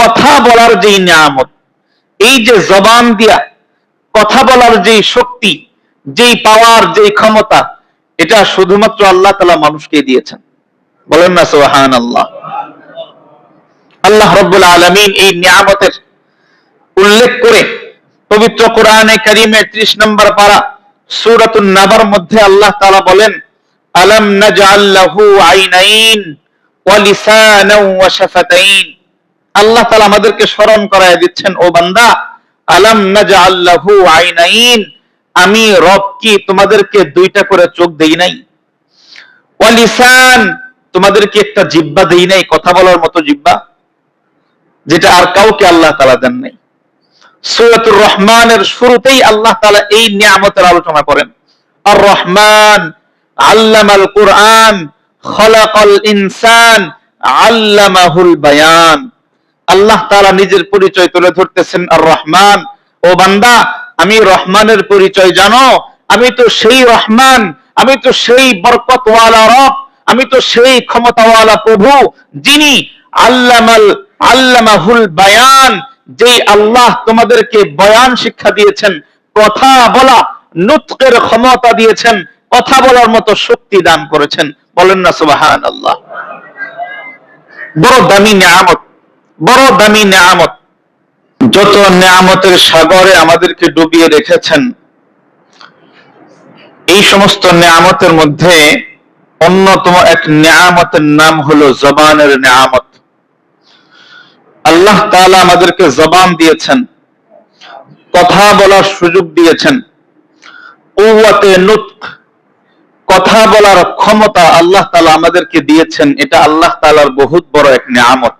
কথা বলার যেই নিয়ামত, এই যে জবান দিয়া কথা বলার যে শক্তি, যেই পাওয়ার যেই ক্ষমতা, এটা শুধুমাত্র আল্লাহ তালা মানুষকে দিয়েছেন। বলেন না সোহান আল্লাহ আল্লাহ রব্বুল আলমিন এই নিয়ামতের উল্লেখ করে পবিত্র কোরআনে করিমের ত্রিশ নম্বর পারা সুরাতুন নাবার মধ্যে আল্লাহ তাআলা বলেন, আলম নাজআল লাহু আইনাইন ওয়া লিসানাও ওয়া শাফাতাইন। আল্লাহ তাআলা আমাদেরকে স্মরণ করায় দিচ্ছেন, ও বান্দা, আলাম নাজআল লাহু আইনাইন, আমি রব কি তোমাদেরকে দুইটা করে চোখ দেই নাই? ওয়া লিসান তোমাদেরকে একটা জিহ্বা দেই নাই, কথা বলার মতো জিহ্বা যেটা আর কাউকে আল্লাহ তাআলা দেন নাই। সূরাতুর রহমানের শুরুতেই আল্লাহ তালা এই নিয়ামতের আলোচনা করেন আর রহমান আল্লামাল কুরআন, খলাকাল ইনসান, আল্লামাহুল বায়ান। আল্লাহ তাআলা নিজের পরিচয় তুলে ধরতেছেন আর রহমান ও বান্দা, আমি রহমানের পরিচয় জানো। আমি তো সেই রহমান, আমি তো সেই বরকতওয়ালা রব, আমি তো সেই ক্ষমতাওয়ালা প্রভু, যিনি আল্লামাল আল্লামাহুল বায়ান যে আল্লাহ তোমাদেরকে বয়ান শিক্ষা দিয়েছেন, কথা বলা, নুতকের ক্ষমতা দিয়েছেন, কথা বলার মতো শক্তি দান করেছেন। বলেন না সুবাহান আল্লাহ বড় দামি নিয়ামত। বড় দামি নিয়ামত। যত নিয়ামতের সাগরে আমাদেরকে ডুবিয়ে রেখেছেন, এই সমস্ত নিয়ামতের মধ্যে অন্যতম এক নিয়ামতের নাম হলো জবানের নিয়ামত। আল্লাহ তাআলা আমাদেরকে জবান দিয়েছেন, কথা বলার সুযোগ দিয়েছেন। কথা বলার ক্ষমতা আল্লাহ তালা আমাদেরকে দিয়েছেন, এটা আল্লাহ তালার বহুত বড় এক নিয়ামত।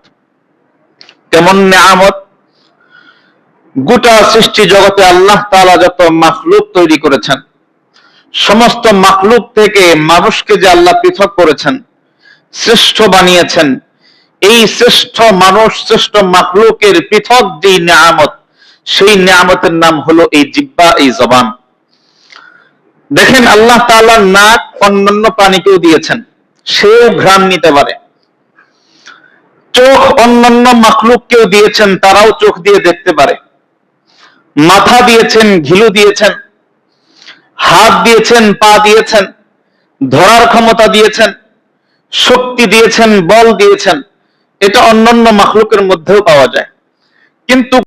কেমন নিয়ামত? গোটা সৃষ্টি জগতে আল্লাহ তাআলা যত মাখলুক তৈরি করেছেন, সমস্ত মাখলুক থেকে মানুষকে যে আল্লাহ পৃথক করেছেন, শ্রেষ্ঠ বানিয়েছেন, এই শ্রেষ্ঠ মানুষ, শ্রেষ্ঠ মাখলুকের পৃথক যে নিয়ামত, সেই নিয়ামতের নাম হলো এই জিব্বা, এই জবান। দেখেন আল্লাহ তাআলার নাক অন্যান্য প্রাণীকেও দিয়েছেন, সেও ঘ্রাণ নিতে পারে। চোখ অন্যান্য মাখলুককেও দিয়েছেন, তারাও চোখ দিয়ে দেখতে পারে। মাথা দিয়েছেন, ঘিলু দিয়েছেন, হাত দিয়েছেন, পা দিয়েছেন, ধরার ক্ষমতা দিয়েছেন, শক্তি দিয়েছেন, বল দিয়েছেন। এটা অন্যান্য মাখলুকের মধ্যেও পাওয়া যায়। কিন্তু